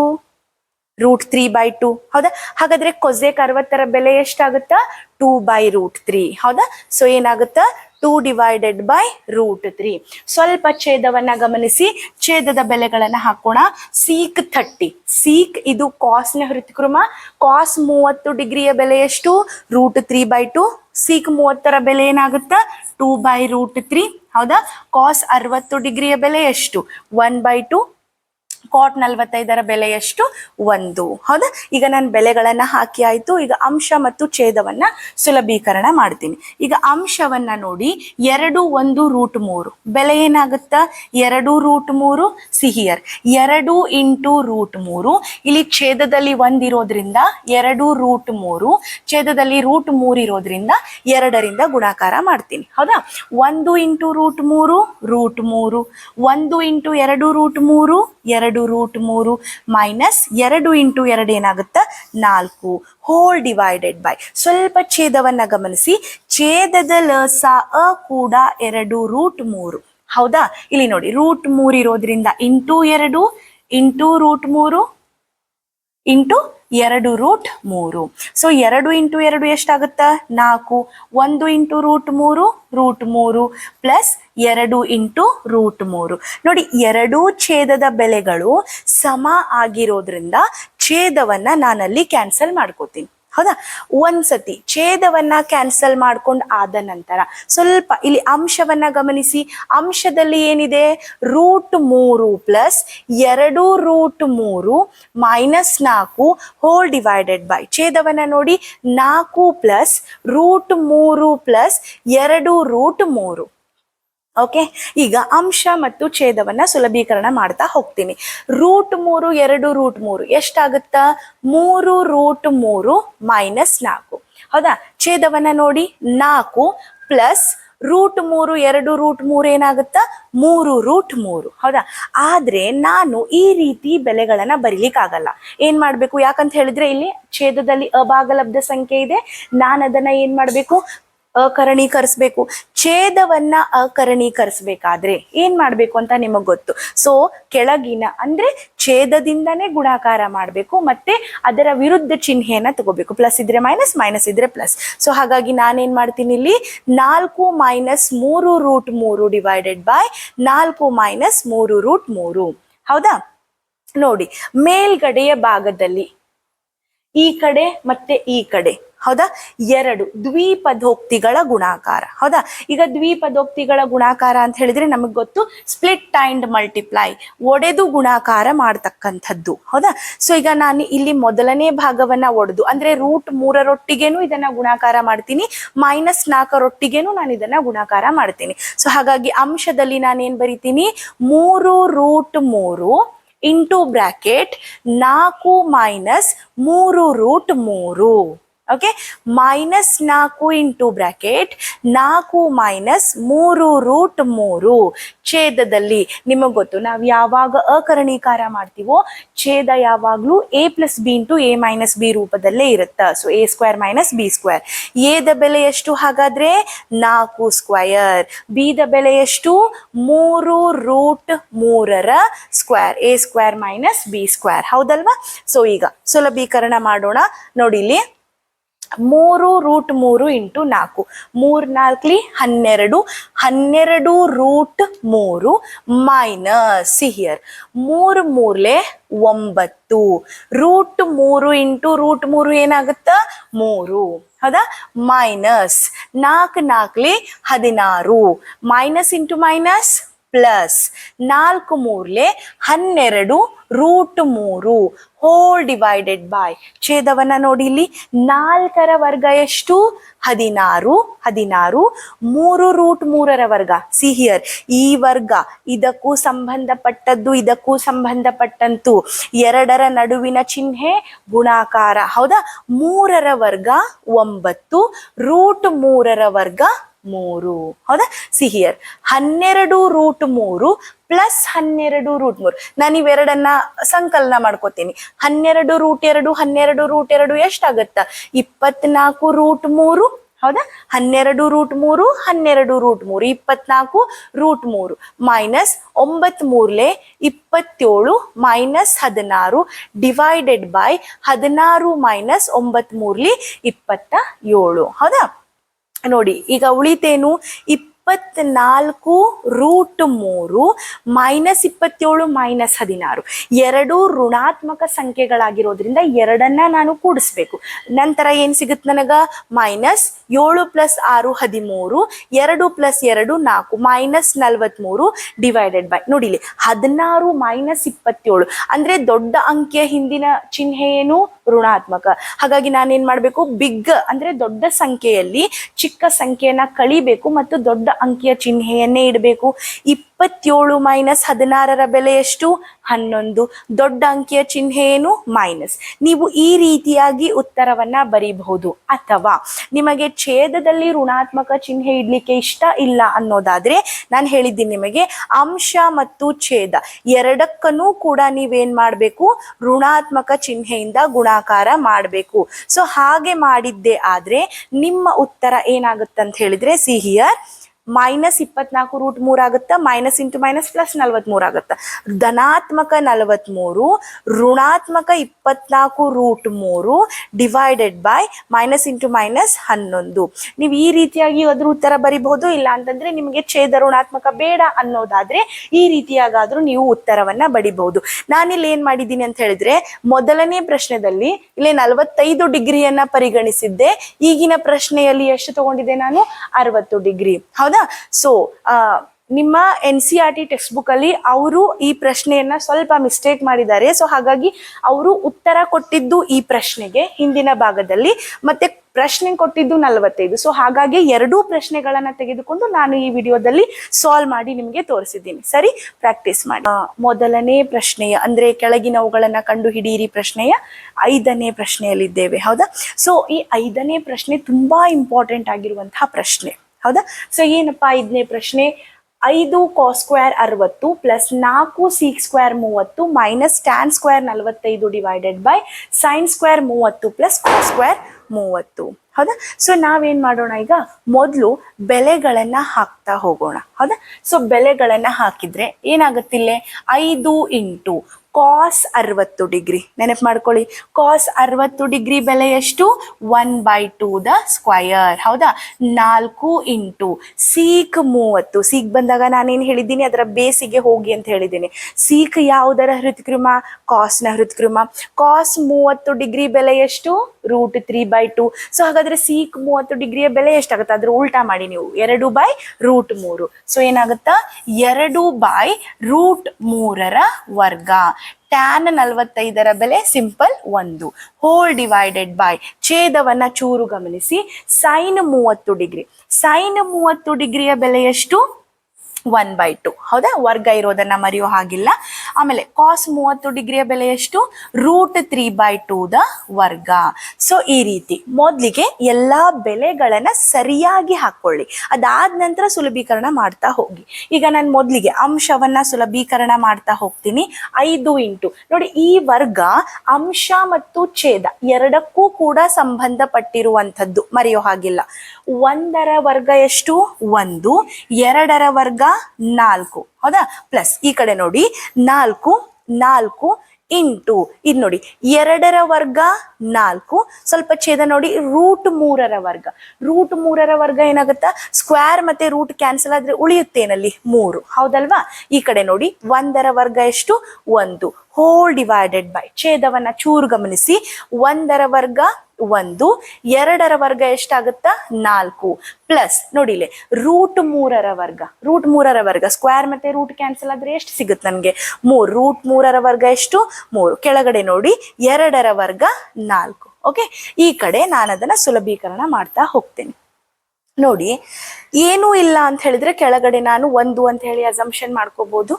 S1: Root three by two. ಹೌದಾ? ಹಾಗಾದ್ರೆ ಕೊಸೆಕ್ ಅರವತ್ತರ ಬೆಲೆ ಎಷ್ಟಾಗುತ್ತಾ? Two by root three. ಹೌದಾ? So ಏನಾಗುತ್ತಾ? Two divided by root three. ಸ್ವಲ್ಪ ಛೇದವನ್ನ ಗಮನಿಸಿ. ಛೇದದ ಬೆಲೆಗಳನ್ನ ಹಾಕೋಣ. Seek thirty. ಸೀಕ್ ಇದು ಕಾಸ್ನ ಹೃತ್ಕ್ರಮ ಕಾಸ್ ಮೂವತ್ತು ಡಿಗ್ರಿಯ ಬೆಲೆ ಎಷ್ಟು? Root three by two. Sec ಮೂವತ್ತರ ಬೆಲೆ ಏನಾಗುತ್ತಾ? Two by root three. ಹೌದಾ? ಕಾಸ್ ಅರವತ್ತು ಡಿಗ್ರಿಯ ಬೆಲೆ ಎಷ್ಟು? One by two. ಕಾಟ್ ನಲ್ವತ್ತೈದರ ಬೆಲೆ ಎಷ್ಟು ಒಂದು. ಹೌದಾ? ಈಗ ನಾನು ಬೆಲೆಗಳನ್ನ ಹಾಕಿ ಆಯ್ತು. ಈಗ ಅಂಶ ಮತ್ತು ಛೇದವನ್ನ ಸುಲಭೀಕರಣ ಮಾಡ್ತೀನಿ. ಈಗ ಅಂಶವನ್ನ ನೋಡಿ. ಎರಡು, ಒಂದು, ರೂಟ್ ಮೂರು. ಬೆಲೆ ಏನಾಗುತ್ತಾ? ಎರಡು, ರೂಟ್ ಮೂರು, ಸಿಹಿಯರ್. ಎರಡು ಇಂಟು ರೂಟ್ ಮೂರು. ಇಲ್ಲಿ ಛೇದದಲ್ಲಿ ಒಂದಿರೋದ್ರಿಂದ ಎರಡು, ರೂಟ್ ಮೂರು. ಛೇದದಲ್ಲಿ ರೂಟ್ ಮೂರು ಇರೋದ್ರಿಂದ ಎರಡರಿಂದ ಗುಣಾಕಾರ ಮಾಡ್ತೀನಿ. ಹೌದಾ? ಒಂದು ಇಂಟು ರೂಟ್ ಮೂರು ರೂಟ್ ಮೂರು. ಒಂದು ಇಂಟು ಎರಡು, ರೂಟ್ ಮೂರು ಎರಡು ರೂಟ್ ಮೂರು ಮೈನಸ್ ಎರಡು ಇಂಟು ಎರಡು ಏನಾಗುತ್ತೆ? ನಾಲ್ಕು. ಹೋಲ್ ಡಿವೈಡೆಡ್ ಬೈ ಸ್ವಲ್ಪ ಛೇದವನ್ನ ಗಮನಿಸಿ. ಛೇದದ ಲಸ ಅ ಕೂಡ ಎರಡು ರೂಟ್ ಮೂರು. ಹೌದಾ? ಇಲ್ಲಿ ನೋಡಿ, ರೂಟ್ ಮೂರು ಇರೋದ್ರಿಂದ ಇಂಟು ಎರಡು, ಇಂಟು ರೂಟ್ ಮೂರು ಇಂಟು ಎರಡು ರೂಟ್ ಮೂರು. ಸೊ ಎರಡು ಇಂಟು ಎರಡು ಎಷ್ಟಾಗುತ್ತ? ನಾಲ್ಕು. ಒಂದು ಇಂಟು ರೂಟ್ ಮೂರು ರೂಟ್ ಮೂರು, ಪ್ಲಸ್ ಎರಡು ಇಂಟು ರೂಟ್ ಮೂರು. ನೋಡಿ, ಎರಡೂ ಛೇದದ ಬೆಲೆಗಳು ಸಮ ಆಗಿರೋದ್ರಿಂದ ಛೇದವನ್ನ ನಾನಲ್ಲಿ ಕ್ಯಾನ್ಸಲ್ ಮಾಡ್ಕೋತೀನಿ. ಹೌದಾ? ಒಂದ್ಸತಿ ಛೇದವನ್ನ ಕ್ಯಾನ್ಸಲ್ ಮಾಡ್ಕೊಂಡು ಆದ ನಂತರ ಸ್ವಲ್ಪ ಇಲ್ಲಿ ಅಂಶವನ್ನ ಗಮನಿಸಿ. ಅಂಶದಲ್ಲಿ ಏನಿದೆ? ರೂಟ್ ಮೂರು ಪ್ಲಸ್ ಎರಡು ರೂಟ್ ಮೂರು ಮೈನಸ್ ನಾಲ್ಕು ಹೋಲ್ ಡಿವೈಡೆಡ್ ಬೈ ಛೇದವನ್ನ ನೋಡಿ. ನಾಲ್ಕು ಪ್ಲಸ್ ರೂಟ್ ಮೂರು ಪ್ಲಸ್ ಎರಡು ರೂಟ್ ಮೂರು. ಓಕೆ ಈಗ ಅಂಶ ಮತ್ತು ಛೇದವನ್ನ ಸುಲಭೀಕರಣ ಮಾಡ್ತಾ ಹೋಗ್ತೀನಿ. ರೂಟ್ ಮೂರು, ಎರಡು ರೂಟ್ ಮೂರು. ಎಷ್ಟಾಗುತ್ತಾ? ಮೂರು ರೂಟ್ ಮೂರು ಮೈನಸ್ ನಾಲ್ಕು. ಹೌದಾ? ಛೇದವನ್ನ ನೋಡಿ. ನಾಲ್ಕು ಪ್ಲಸ್ ರೂಟ್ ಮೂರು, ಎರಡು ರೂಟ್ ಮೂರು ಏನಾಗುತ್ತಾ? ಮೂರು ರೂಟ್ ಮೂರು. ಹೌದಾ? ಆದ್ರೆ ನಾನು ಈ ರೀತಿ ಬೆಲೆಗಳನ್ನ ಬರಿಲಿಕ್ಕಾಗಲ್ಲ. ಏನ್ ಮಾಡ್ಬೇಕು? ಯಾಕಂತ ಹೇಳಿದ್ರೆ ಇಲ್ಲಿ ಛೇದದಲ್ಲಿ ಅಭಾಗಲಬ್ಧ ಸಂಖ್ಯೆ ಇದೆ. ನಾನು ಅದನ್ನ ಏನ್ ಮಾಡ್ಬೇಕು? ಅಕರಣೀಕರಿಸ್ಬೇಕು. ಛೇದವನ್ನ ಅಕರಣೀಕರಿಸ್ಬೇಕಾದ್ರೆ ಏನ್ ಮಾಡ್ಬೇಕು ಅಂತ ನಿಮಗ್ ಗೊತ್ತು. ಸೊ ಕೆಳಗಿನ ಅಂದ್ರೆ ಛೇದದಿಂದನೇ ಗುಣಾಕಾರ ಮಾಡಬೇಕು ಮತ್ತೆ ಅದರ ವಿರುದ್ಧ ಚಿಹ್ನೆಯನ್ನ ತಗೋಬೇಕು. ಪ್ಲಸ್ ಇದ್ರೆ ಮೈನಸ್ ಮೈನಸ್ ಇದ್ರೆ ಪ್ಲಸ್ ಸೊ ಹಾಗಾಗಿ ನಾನೇನ್ ಮಾಡ್ತೀನಿ ಇಲ್ಲಿ? ನಾಲ್ಕು ಮೈನಸ್ ಮೂರು ರೂಟ್ ಮೂರು ಡಿವೈಡೆಡ್ ಬೈ ನಾಲ್ಕು ಮೈನಸ್ ಮೂರು ರೂಟ್ ಮೂರು. ಹೌದಾ? ನೋಡಿ, ಮೇಲ್ಗಡೆಯ ಭಾಗದಲ್ಲಿ ಈ ಕಡೆ ಮತ್ತೆ ಈ ಕಡೆ. ಹೌದಾ? ಎರಡು ದ್ವಿಪದೋಕ್ತಿಗಳ ಗುಣಾಕಾರ. ಹೌದಾ? ಈಗ ದ್ವಿಪದೋಕ್ತಿಗಳ ಗುಣಾಕಾರ ಅಂತ ಹೇಳಿದ್ರೆ ನಮಗೆ ಗೊತ್ತು ಸ್ಪ್ಲಿಟ್ ಅಂಡ್ ಮಲ್ಟಿಪ್ಲೈ ಒಡೆದು ಗುಣಾಕಾರ ಮಾಡ್ತಕ್ಕಂಥದ್ದು. ಹೌದಾ? ಸೊ ಈಗ ನಾನು ಇಲ್ಲಿ ಮೊದಲನೇ ಭಾಗವನ್ನ ಒಡೆದು, ಅಂದ್ರೆ ರೂಟ್ ಮೂರರೊಟ್ಟಿಗೇನು ಇದನ್ನ ಗುಣಾಕಾರ ಮಾಡ್ತೀನಿ ಮೈನಸ್ ನಾಲ್ಕರೊಟ್ಟಿಗೆನೂ ನಾನು ಇದನ್ನ ಗುಣಾಕಾರ ಮಾಡ್ತೀನಿ. ಸೊ ಹಾಗಾಗಿ ಅಂಶದಲ್ಲಿ ನಾನೇನ್ ಬರಿತೀನಿ? ಮೂರು ರೂಟ್ ಮೂರು ಇಂಟು ಬ್ರ್ಯಾಕೆಟ್ ನಾಲ್ಕು ಮೈನಸ್ ಮೂರು ರೂಟ್ ಮೂರು. ಓಕೆ ಮೈನಸ್ ನಾಲ್ಕು ಇಂಟು ಬ್ರಾಕೆಟ್ ನಾಲ್ಕು ಮೈನಸ್ ಮೂರು ರೂಟ್ ಮೂರು ಛೇದದಲ್ಲಿ ನಿಮಗೆ ಗೊತ್ತು, ನಾವು ಯಾವಾಗ ಅಕರಣೀಕಾರ ಮಾಡ್ತೀವೋ ಛೇದ ಯಾವಾಗಲೂ A plus B into A minus B ರೂಪದಲ್ಲೇ ಇರುತ್ತೆ. So A square minus B square ಎದ ಬೆಲೆ ಎಷ್ಟು ಹಾಗಾದ್ರೆ? ನಾಲ್ಕು ಸ್ಕ್ವಯರ್ ಬಿದ ಬೆಲೆ ಎಷ್ಟು? ಮೂರು ರೂಟ್ ಮೂರರ square A square minus B square ಹೌದಲ್ವಾ? ಸೊ ಈಗ ಸುಲಭೀಕರಣ ಮಾಡೋಣ. ನೋಡಿ ಇಲ್ಲಿ. ಮೂರು ರೂಟ್ ಮೂರು ಇಂಟು ನಾಲ್ಕು. ಮೂರ್ ನಾಲ್ಕಲಿ ಹನ್ನೆರಡು ಹನ್ನೆರಡು ರೂಟ್ ಮೂರು ಮೈನಸ್ ಹಿಯರ್ ಮೂರು ಮೂರ್ಲೆ ಒಂಬತ್ತು. ರೂಟ್ ಮೂರು ಇಂಟು ರೂಟ್ ಮೂರು ಏನಾಗುತ್ತಾ? ಮೂರು. ಹೌದಾ? ಮೈನಸ್ ನಾಲ್ಕು ನಾಲ್ಕಲಿ ಹದಿನಾರು. ಮೈನಸ್ ಇಂಟು ಮೈನಸ್ ಪ್ಲಸ್ ನಾಲ್ಕು ಮೂರ್ಲೆ ಹನ್ನೆರಡು ರೂಟ್ ಮೂರು ಹೋಲ್ ಡಿವೈಡೆಡ್ ಬೈ ಛೇದವನ್ನ ನೋಡಿ ಇಲ್ಲಿ ನಾಲ್ಕರ ವರ್ಗ ಎಷ್ಟು? ಹದಿನಾರು ಹದಿನಾರು, ಮೂರು ರೂಟ್ ಮೂರರ ವರ್ಗ. ಸಿ ಹಿಯರ್ ಈ ವರ್ಗ ಇದಕ್ಕೂ ಸಂಬಂಧಪಟ್ಟದ್ದು, ಇದಕ್ಕೂ ಸಂಬಂಧಪಟ್ಟಂತು ಎರಡರ ನಡುವಿನ ಚಿಹ್ನೆ ಗುಣಾಕಾರ. ಹೌದಾ? ಮೂರರ ವರ್ಗ ಒಂಬತ್ತು ರೂಟ್ ಮೂರರ ವರ್ಗ ಮೂರು. ಹೌದಾ? ಸಿಹಿಯರ್ ಹನ್ನೆರಡು ರೂಟ್ ಮೂರು ಪ್ಲಸ್ ಹನ್ನೆರಡು ರೂಟ್ ಮೂರು. ನಾನು ಇವೆರಡನ್ನ ಸಂಕಲನ ಮಾಡ್ಕೋತೀನಿ. ಹನ್ನೆರಡು ರೂಟ್ ಎರಡು, ಹನ್ನೆರಡು ರೂಟ್ ಎರಡು ಎಷ್ಟಾಗತ್ತ? ಇಪ್ಪತ್ನಾಲ್ಕು ರೂಟ್ ಮೂರು. ಹೌದಾ? ಹನ್ನೆರಡು ರೂಟ್ ಮೂರು, ಹನ್ನೆರಡು ರೂಟ್ ಮೂರು. ಇಪ್ಪತ್ನಾಲ್ಕು ರೂಟ್ ಮೂರು. ಮೈನಸ್ ಒಂಬತ್ ಮೂರ್ಲೆ ಇಪ್ಪತ್ತೇಳು ಮೈನಸ್ ಹದಿನಾರು ಡಿವೈಡೆಡ್ ಬೈ ಹದಿನಾರು ಮೈನಸ್ ಒಂಬತ್ ಮೂರ್ಲಿ ಇಪ್ಪತ್ತ ಏಳು. ಹೌದಾ? ನೋಡಿ, ಈಗ ಉಳಿತೇನು? ಇಪ್ಪತ್ನಾಲ್ಕು ರೂಟ್ ಮೂರು ಮೈನಸ್ ಇಪ್ಪತ್ತೇಳು ಮೈನಸ್ ಹದಿನಾರು. ಎರಡು ಋಣಾತ್ಮಕ ಸಂಖ್ಯೆಗಳಾಗಿರೋದ್ರಿಂದ ಎರಡನ್ನ ನಾನು ಕೂಡಿಸ್ಬೇಕು. ನಂತರ ಏನ್ ಸಿಗುತ್ತೆ ನನಗ? ಮೈನಸ್ ಏಳು ಪ್ಲಸ್ ಆರು ಹದಿಮೂರು, ಎರಡು ಪ್ಲಸ್ ಎರಡು ನಾಲ್ಕು, ಮೈನಸ್ ನಲ್ವತ್ಮೂರು ಡಿವೈಡೆಡ್ ಬೈ, ನೋಡಿಲಿ, ಹದಿನಾರು ಮೈನಸ್ ಇಪ್ಪತ್ತೇಳು. ಅಂದ್ರೆ ದೊಡ್ಡ ಅಂಕಿಯ ಹಿಂದಿನ ಚಿಹ್ನೆ ಏನು? ಋಣಾತ್ಮಕ. ಹಾಗಾಗಿ ನಾನೇನ್ ಮಾಡ್ಬೇಕು? ಬಿಗ್ ಅಂದ್ರೆ ದೊಡ್ಡ ಸಂಖ್ಯೆಯಲ್ಲಿ ಚಿಕ್ಕ ಸಂಖ್ಯೆಯನ್ನ ಕಳಿಬೇಕು ಮತ್ತು ದೊಡ್ಡ ಅಂಕಿಯ ಚಿಹ್ನೆಯನ್ನೇ ಇಡಬೇಕು. ಇಪ್ಪತ್ತೇಳು ಮೈನಸ್ ಹದಿನಾರರ ಬೆಲೆ ಎಷ್ಟು? ಹನ್ನೊಂದು. ದೊಡ್ಡ ಅಂಕಿಯ ಚಿಹ್ನೆ ಏನು? ಮೈನಸ್. ನೀವು ಈ ರೀತಿಯಾಗಿ ಉತ್ತರವನ್ನ ಬರೀಬಹುದು. ಅಥವಾ ನಿಮಗೆ ಛೇದದಲ್ಲಿ ಋಣಾತ್ಮಕ ಚಿಹ್ನೆ ಇಡ್ಲಿಕ್ಕೆ ಇಷ್ಟ ಇಲ್ಲ ಅನ್ನೋದಾದ್ರೆ ನಾನು ಹೇಳಿದ್ದೀನಿ ನಿಮಗೆ ಅಂಶ ಮತ್ತು ಛೇದ ಎರಡಕ್ಕೂ ಕೂಡ ನೀವೇನ್ ಮಾಡಬೇಕು? ಋಣಾತ್ಮಕ ಚಿಹ್ನೆಯಿಂದ ಗುಣಾಕಾರ ಮಾಡಬೇಕು. ಸೊ ಹಾಗೆ ಮಾಡಿದ್ದೆ ಆದ್ರೆ ನಿಮ್ಮ ಉತ್ತರ ಏನಾಗುತ್ತಂತ ಹೇಳಿದ್ರೆ ಸಿಹಿಯರ್ ಮೈನಸ್ ಇಪ್ಪತ್ನಾಲ್ಕು ರೂಟ್ ಮೂರ್ ಆಗುತ್ತ? ಮೈನಸ್ ಇಂಟು ಮೈನಸ್ ಪ್ಲಸ್ ನಲ್ವತ್ಮೂರು ಆಗುತ್ತ? ಧನಾತ್ಮಕ ನಲವತ್ಮೂರು, ಋಣಾತ್ಮಕ ಇಪ್ಪತ್ನಾಲ್ಕು ರೂಟ್ ಮೂರು divided by minus into minus ಹನ್ನೊಂದು. ನೀವು ಈ ರೀತಿಯಾಗಿ ಅದ್ರ ಉತ್ತರ ಬರಿಬಹುದು, ಇಲ್ಲ ಅಂತಂದ್ರೆ ನಿಮಗೆ ಛೇದ ಋಣಾತ್ಮಕ ಬೇಡ ಅನ್ನೋದಾದ್ರೆ ಈ ರೀತಿಯಾಗಾದ್ರೂ ನೀವು ಉತ್ತರವನ್ನ ಬಡಿಬಹುದು ನಾನಿಲ್ಲಿ ಏನ್ ಮಾಡಿದ್ದೀನಿ ಅಂತ ಹೇಳಿದ್ರೆ, ಮೊದಲನೇ ಪ್ರಶ್ನೆದಲ್ಲಿ ಇಲ್ಲಿ ನಲವತ್ತೈದು ಡಿಗ್ರಿಯನ್ನ ಪರಿಗಣಿಸಿದ್ದೆ. ಈಗಿನ ಪ್ರಶ್ನೆಯಲ್ಲಿ ಎಷ್ಟು ತಗೊಂಡಿದ್ದೆ ನಾನು? ಅರವತ್ತು ಡಿಗ್ರಿ. ಹೌದಾ? ಸೊ ನಿಮ್ಮ N C R T text book ಅಲ್ಲಿ ಅವರು ಈ ಪ್ರಶ್ನೆಯನ್ನ ಸ್ವಲ್ಪ ಮಿಸ್ಟೇಕ್ ಮಾಡಿದ್ದಾರೆ. ಸೊ ಹಾಗಾಗಿ ಅವರು ಉತ್ತರ ಕೊಟ್ಟಿದ್ದು ಈ ಪ್ರಶ್ನೆಗೆ ಹಿಂದಿನ ಭಾಗದಲ್ಲಿ ಮತ್ತೆ ಪ್ರಶ್ನೆ ಕೊಟ್ಟಿದ್ದು ನಲವತ್ತೈದು. ಸೊ ಹಾಗಾಗಿ ಎರಡೂ ಪ್ರಶ್ನೆಗಳನ್ನ ತೆಗೆದುಕೊಂಡು ನಾನು ಈ ವಿಡಿಯೋದಲ್ಲಿ ಸಾಲ್ವ್ ಮಾಡಿ ನಿಮಗೆ ತೋರಿಸಿದ್ದೀನಿ. ಸರಿ ಪ್ರಾಕ್ಟೀಸ್ ಮಾಡಿ. ಮೊದಲನೇ ಪ್ರಶ್ನೆಯ, ಅಂದ್ರೆ ಕೆಳಗಿನವುಗಳನ್ನ ಕಂಡು ಹಿಡಿಯಿರಿ ಪ್ರಶ್ನೆಯ. ಐದನೇ ಪ್ರಶ್ನೆಯಲ್ಲಿದ್ದೇವೆ, ಹೌದಾ? ಸೊ ಈ ಐದನೇ ಪ್ರಶ್ನೆ ತುಂಬಾ ಇಂಪಾರ್ಟೆಂಟ್ ಆಗಿರುವಂತಹ ಪ್ರಶ್ನೆ, ಹೌದಾ? ಸೊ ಏನಪ್ಪಾ ಐದನೇ ಪ್ರಶ್ನೆ? ಐದು ಕಾಸ್ ಸ್ಕ್ವೇರ್ ಅರವತ್ತು ಪ್ಲಸ್ ನಾಲ್ಕು ಸಿಕ್ ಸ್ಕ್ವೇರ್ ಮೂವತ್ತು ಮೈನಸ್ ಟ್ಯಾನ್ ಸ್ಕ್ವೇರ್ ನಲವತ್ತೈದು ಡಿವೈಡೆಡ್ ಬೈ ಸೈನ್ ಸ್ಕ್ವೇರ್ ಮೂವತ್ತು ಪ್ಲಸ್ ಕಾಸ್ ಸ್ಕ್ವೇರ್ ಮೂವತ್ತು. ಹೌದಾ? ಸೊ ನಾವೇನ್ ಮಾಡೋಣ ಈಗ? ಮೊದಲು ಬೆಲೆಗಳನ್ನ ಹಾಕ್ತಾ ಹೋಗೋಣ. ಹೌದಾ? ಸೊ ಬೆಲೆಗಳನ್ನ ಹಾಕಿದ್ರೆ ಏನಾಗುತ್ತಿಲ್ಲೇ ಐದು ಇಂಟು ಕಾಸ್ ಅರವತ್ತು ಡಿಗ್ರಿ. ನೆನಪು ಮಾಡ್ಕೊಳ್ಳಿ ಕಾಸ್ ಅರವತ್ತು ಡಿಗ್ರಿ ಬೆಲೆ ಎಷ್ಟು? ಒನ್ ಬೈ ಟು ದ ಸ್ಕ್ವಯರ್ ಹೌದಾ? ನಾಲ್ಕು ಇಂಟು ಸೀಕ್ ಮೂವತ್ತು. ಸೀಕ್ ಬಂದಾಗ ನಾನೇನು ಹೇಳಿದ್ದೀನಿ? ಅದರ ಬೇಸಿಗೆ ಹೋಗಿ ಅಂತ ಹೇಳಿದ್ದೀನಿ. ಸೀಕ್ ಯಾವುದರ ಹೃತ್ಕ್ರಮ? ಕಾಸ್ನ ಹೃತ್ಕ್ರಮ. ಕಾಸ್ ಮೂವತ್ತು ಡಿಗ್ರಿ ಬೆಲೆ ಎಷ್ಟು? Root three by two so ಹಾಗಾದ್ರೆ ಸೀಕ್ ಮೂವತ್ತು ಡಿಗ್ರಿಯ ಬೆಲೆ ಎಷ್ಟಾಗುತ್ತೆ? ಅದ್ರ ಉಲ್ಟಾ ಮಾಡಿ ನೀವು. ಎರಡು ಬೈ ರೂಟ್ ಮೂರು. ಸೊ ಏನಾಗುತ್ತಾ? ಎರಡು ಬೈ ರೂಟ್ ಮೂರರ ವರ್ಗ. ಟ್ಯಾನ್ ನಲವತ್ತೈದರ ಬೆಲೆ ಸಿಂಪಲ್ ಒಂದು. ಹೋಲ್ ಡಿವೈಡೆಡ್ ಬೈ ಛೇದವನ್ನ ಚೂರು ಗಮನಿಸಿ. ಸೈನ್ ಮೂವತ್ತು ಡಿಗ್ರಿ. ಸೈನ್ ಮೂವತ್ತು ಡಿಗ್ರಿಯ ಬೆಲೆ ಎಷ್ಟು? ಒನ್ ಬೈ ಟು ಹೌದಾ? ವರ್ಗ ಇರೋದನ್ನ ಮರೆಯೋ ಹಾಗಿಲ್ಲ. ಆಮೇಲೆ ಕಾಸ್ ಮೂವತ್ತು ಡಿಗ್ರಿಯ ಬೆಲೆ ಎಷ್ಟು? Root three by two the ವರ್ಗ. ಸೊ ಈ ರೀತಿ ಮೊದಲಿಗೆ ಎಲ್ಲ ಬೆಲೆಗಳನ್ನ ಸರಿಯಾಗಿ ಹಾಕೊಳ್ಳಿ. ಅದಾದ ನಂತರ ಸುಲಭೀಕರಣ ಮಾಡ್ತಾ ಹೋಗಿ. ಈಗ ನಾನು ಮೊದಲಿಗೆ ಅಂಶವನ್ನ ಸುಲಭೀಕರಣ ಮಾಡ್ತಾ ಹೋಗ್ತೀನಿ. ಐದು ಇಂಟು. ನೋಡಿ, ಈ ವರ್ಗ ಅಂಶ ಮತ್ತು ಛೇದ ಎರಡಕ್ಕೂ ಕೂಡ ಸಂಬಂಧಪಟ್ಟಿರುವಂಥದ್ದು. ಮರೆಯೋ ಹಾಗಿಲ್ಲ. ಒಂದರ ವರ್ಗ ಎಷ್ಟು? ಒಂದು. ಎರಡರ ವರ್ಗ ನಾಲ್ಕು. ಹೌದಾ? ಪ್ಲಸ್ ಈ ಕಡೆ ನೋಡಿ, ನಾಲ್ಕು ನಾಲ್ಕು ಇಂಟು ಇದು ನೋಡಿ, ಎರಡರ ವರ್ಗ, ನಾಲ್ಕು. ಸ್ವಲ್ಪ ಛೇದ ನೋಡಿ ರೂಟ್ ಮೂರರ ವರ್ಗ. ರೂಟ್ ಮೂರರ ವರ್ಗ ಏನಾಗುತ್ತಾ? ಸ್ಕ್ವೇರ್ ಮತ್ತೆ ರೂಟ್ ಕ್ಯಾನ್ಸಲ್ ಆದ್ರೆ ಉಳಿಯುತ್ತೇನಲ್ಲಿ? ಮೂರು. ಹೌದಲ್ವಾ? ಈ ಕಡೆ ನೋಡಿ, ಒಂದರ ವರ್ಗ ಎಷ್ಟು? ಒಂದು. ಹೋಲ್ ಡಿವೈಡೆಡ್ ಬೈ ಛೇದವನ್ನ ಚೂರು ಗಮನಿಸಿ. ಒಂದರ ವರ್ಗ ಒಂದು, ಎರಡರ ವರ್ಗ ಎಷ್ಟಾಗುತ್ತಾ? ನಾಲ್ಕು. ಪ್ಲಸ್ ನೋಡಿಲೆ ರೂಟ್ ಮೂರರ ವರ್ಗ. ರೂಟ್ ಮೂರರ ವರ್ಗ ಸ್ಕ್ವೇರ್ ಮತ್ತೆ ರೂಟ್ ಕ್ಯಾನ್ಸಲ್ ಆದ್ರೆ ಎಷ್ಟು ಸಿಗುತ್ತೆ ನನಗೆ? ಮೂರು. ರೂಟ್ ಮೂರರ ವರ್ಗ ಎಷ್ಟು? ಮೂರು. ಕೆಳಗಡೆ ನೋಡಿ, ಎರಡರ ವರ್ಗ ನಾಲ್ಕು. ಓಕೆ ಈ ಕಡೆ ನಾನು ಅದನ್ನ ಸುಲಭೀಕರಣ ಮಾಡ್ತಾ ಹೋಗ್ತೇನೆ. ನೋಡಿ, ಏನೂ ಇಲ್ಲ ಅಂತ ಹೇಳಿದ್ರೆ ಕೆಳಗಡೆ ನಾನು ಒಂದು ಅಂತ ಹೇಳಿ ಅಸಂಪ್ಷನ್ ಮಾಡ್ಕೋಬಹುದು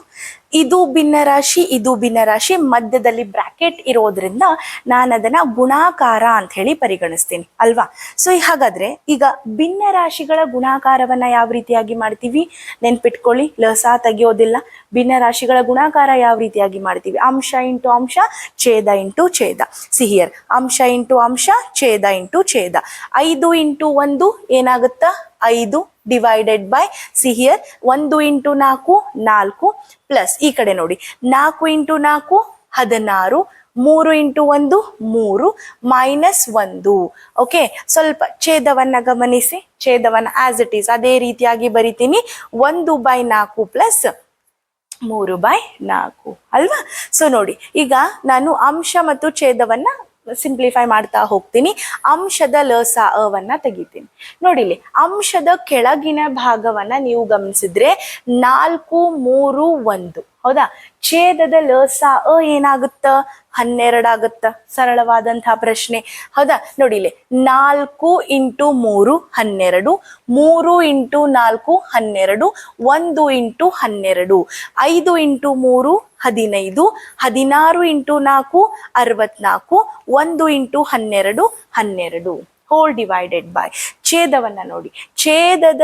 S1: ಇದು ಭಿನ್ನರಾಶಿ ಇದು ಭಿನ್ನರಾಶಿ, ಮಧ್ಯದಲ್ಲಿ ಬ್ರಾಕೆಟ್ ಇರೋದ್ರಿಂದ ನಾನು ಅದನ್ನ ಗುಣಾಕಾರ ಅಂತ ಹೇಳಿ ಪರಿಗಣಿಸ್ತೀನಿ, ಅಲ್ವಾ? ಸೊ ಹಾಗಾದ್ರೆ ಈಗ ಭಿನ್ನ ರಾಶಿಗಳ ಗುಣಾಕಾರವನ್ನ ಯಾವ ರೀತಿಯಾಗಿ ಮಾಡ್ತೀವಿ? ನೆನ್ಪಿಟ್ಕೊಳ್ಳಿ, ಲಸ ತೆಗಿಯೋದಿಲ್ಲ. ಭಿನ್ನ ರಾಶಿಗಳ ಗುಣಾಕಾರ ಯಾವ ರೀತಿಯಾಗಿ ಮಾಡ್ತೀವಿ? ಅಂಶ ಇಂಟು ಅಂಶ, ಛೇದ ಇಂಟು ಛೇದ. ಸಿಹಿಯರ್ ಅಂಶ ಇಂಟು ಅಂಶ, ಛೇದ ಇಂಟು ಛೇದ. ಐದು ಇಂಟು ಒಂದು ಏನಾಗುತ್ತಾ? ಐದು ಡಿವೈಡೆಡ್ ಬೈ ಸಿಹಿಯರ್ ಒಂದು ಇಂಟು ನಾಲ್ಕು ನಾಲ್ಕು ಪ್ಲಸ್ ಈ ಕಡೆ ನೋಡಿ. ನಾಲ್ಕು ಇಂಟು ನಾಲ್ಕು, ಹದಿನಾರು, ಮೂರು ಇಂಟು ಒಂದು, ಮೂರು ಮೈನಸ್ ಒಂದು. ಓಕೆ ಸ್ವಲ್ಪ ಛೇದವನ್ನ ಗಮನಿಸಿ. ಛೇದವನ್ನ ಆಸ್ ಇಟ್ ಈಸ್ ಅದೇ ರೀತಿಯಾಗಿ ಬರಿತೀನಿ. ಒಂದು ಬೈ ನಾಲ್ಕು ಪ್ಲಸ್ ಮೂರು ಬೈ ನಾಲ್ಕು. ಅಲ್ವಾ? ಸೊ ನೋಡಿ, ಈಗ ನಾನು ಅಂಶ ಮತ್ತು ಛೇದವನ್ನ ಸಿಂಪ್ಲಿಫೈ ಮಾಡ್ತಾ ಹೋಗ್ತೀನಿ. ಅಂಶದ ಲಸ ಅವನ್ನ ತೆಗಿತೀನಿ. ನೋಡಿಲಿ ಅಂಶದ ಕೆಳಗಿನ ಭಾಗವನ್ನ ನೀವು ಗಮನಿಸಿದ್ರೆ ನಾಲ್ಕು, ಮೂರು, ಒಂದು. ಹೌದಾ? ಛೇದದ ಲಸ ಅ ಏನಾಗುತ್ತ? ಹನ್ನೆರಡು ಆಗುತ್ತ ಸರಳವಾದಂತಹ ಪ್ರಶ್ನೆ. ಹೌದಾ? ನೋಡಿಲಿ ನಾಲ್ಕು ಇಂಟು ಮೂರು ಹನ್ನೆರಡು, ಮೂರು ಇಂಟು ನಾಲ್ಕು ಹನ್ನೆರಡು, ಒಂದು ಇಂಟು ಹನ್ನೆರಡು, ಐದು ಇಂಟು ಮೂರು ಹದಿನೈದು, ಹದಿನಾರು ಇಂಟು ನಾಲ್ಕು ಅರವತ್ನಾಲ್ಕು, ಒಂದು ಇಂಟು ಹನ್ನೆರಡು ಹನ್ನೆರಡು. ಹೋಲ್ ಡಿವೈಡೆಡ್ ಬೈ ಛೇದವನ್ನ ನೋಡಿ. ಛೇದದ,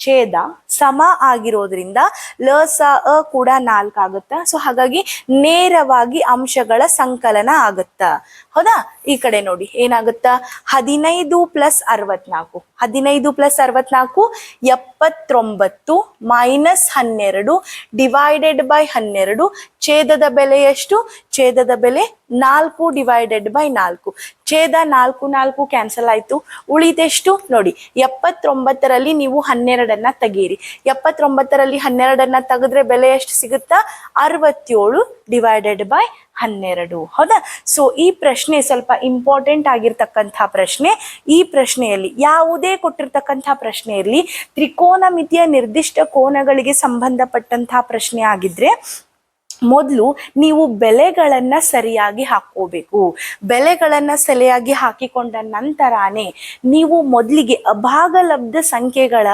S1: ಛೇದ ಸಮ ಆಗಿರೋದ್ರಿಂದ ಲ, ಸ, ಅ ಕೂಡ ನಾಲ್ಕು ಆಗುತ್ತ? ಸೊ ಹಾಗಾಗಿ ನೇರವಾಗಿ ಅಂಶಗಳ ಸಂಕಲನ ಆಗುತ್ತ? ಹೌದಾ? ಈ ಕಡೆ ನೋಡಿ, ಏನಾಗುತ್ತ? ಹದಿನೈದು ಪ್ಲಸ್ ಅರವತ್ನಾಲ್ಕು. ಹದಿನೈದು ಪ್ಲಸ್ ಅರವತ್ನಾಲ್ಕು, ಎಪ್ಪತ್ತೊಂಬತ್ತು ಮೈನಸ್ ಹನ್ನೆರಡು ಡಿವೈಡೆಡ್ ಬೈ ಹನ್ನೆರಡು. ಛೇದದ ಬೆಲೆ ಎಷ್ಟು? ಛೇದದ ಬೆಲೆ ನಾಲ್ಕು ಡಿವೈಡೆಡ್ ಬೈ ನಾಲ್ಕು. ಛೇದ ನಾಲ್ಕು ನಾಲ್ಕು ಕ್ಯಾನ್ಸಲ್ ಆಯ್ತು. ಉಳಿದೆಷ್ಟು? ನೋಡಿ, ಎಪ್ಪತ್ತೊಂಬತ್ತರಲ್ಲಿ ನೀವು ಹನ್ನೆರಡನ್ನ ತೆಗೀರಿ ಎಪ್ಪತ್ತೊಂಬತ್ತರಲ್ಲಿ ಹನ್ನೆರಡನ್ನ ತೆಗೆದ್ರೆ ಬೆಲೆ ಎಷ್ಟು ಸಿಗುತ್ತಾ? ಅರವತ್ತೇಳು ಡಿವೈಡೆಡ್ ಬೈ ಹನ್ನೆರಡು. ಹೌದಾ? ಸೊ ಈ ಪ್ರಶ್ನೆ ಸ್ವಲ್ಪ ಇಂಪಾರ್ಟೆಂಟ್ ಆಗಿರ್ತಕ್ಕಂಥ ಪ್ರಶ್ನೆ. ಈ ಪ್ರಶ್ನೆಯಲ್ಲಿ, ಯಾವುದೇ ಕೊಟ್ಟಿರ್ತಕ್ಕಂಥ ಪ್ರಶ್ನೆಯಲ್ಲಿ ತ್ರಿಕೋನ ಮಿತಿಯ ನಿರ್ದಿಷ್ಟ ಕೋನಗಳಿಗೆ ಸಂಬಂಧಪಟ್ಟಂತಹ ಪ್ರಶ್ನೆ ಆಗಿದ್ರೆ ಮೊದಲು ನೀವು ಬೆಲೆಗಳನ್ನ ಸರಿಯಾಗಿ ಹಾಕೋಬೇಕು ಬೆಲೆಗಳನ್ನ ಸರಿಯಾಗಿ ಹಾಕಿಕೊಂಡ ನಂತರನೇ ನೀವು ಮೊದಲಿಗೆ ಅಭಾಗಲಬ್ಧ ಸಂಖ್ಯೆಗಳ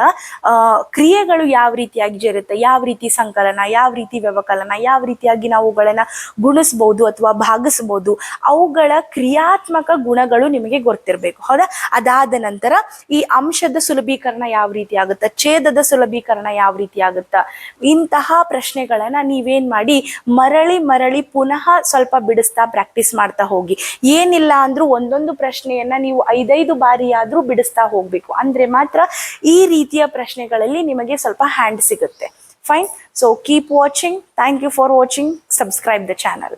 S1: ಕ್ರಿಯೆಗಳು ಯಾವ ರೀತಿಯಾಗಿ ಜರುತ್ತೆ, ಯಾವ ರೀತಿ ಸಂಕಲನ, ಯಾವ ರೀತಿ ವ್ಯವಕಲನ, ಯಾವ ರೀತಿಯಾಗಿ ನಾವು ಅವುಗಳನ್ನ ಗುಣಿಸ್ಬೋದು ಅಥವಾ ಭಾಗಿಸ್ಬೋದು, ಅವುಗಳ ಕ್ರಿಯಾತ್ಮಕ ಗುಣಗಳು ನಿಮಗೆ ಗೊತ್ತಿರಬೇಕು. ಹೌದಾ? ಅದಾದ ನಂತರ ಈ ಅಂಶದ ಸುಲಭೀಕರಣ ಯಾವ ರೀತಿ ಆಗುತ್ತಾ, ಛೇದದ ಸುಲಭೀಕರಣ ಯಾವ ರೀತಿ ಆಗುತ್ತಾ, ಇಂತಹ ಪ್ರಶ್ನೆಗಳನ್ನ ನೀವೇನು ಮಾಡಿ ಮರಳಿ ಮರಳಿ ಪುನಃ ಸ್ವಲ್ಪ ಬಿಡಿಸ್ತಾ ಪ್ರಾಕ್ಟೀಸ್ ಮಾಡ್ತಾ ಹೋಗಿ. ಏನಿಲ್ಲ ಅಂದ್ರೂ ಒಂದೊಂದು ಪ್ರಶ್ನೆಯನ್ನ ನೀವು ಐದೈದು ಬಾರಿ ಬಿಡಿಸ್ತಾ ಹೋಗ್ಬೇಕು. ಅಂದ್ರೆ ಮಾತ್ರ ಈ ರೀತಿಯ ಪ್ರಶ್ನೆಗಳಲ್ಲಿ ನಿಮಗೆ ಸ್ವಲ್ಪ ಹ್ಯಾಂಡ್ ಸಿಗುತ್ತೆ. Fine so keep watching thank you for watching subscribe the channel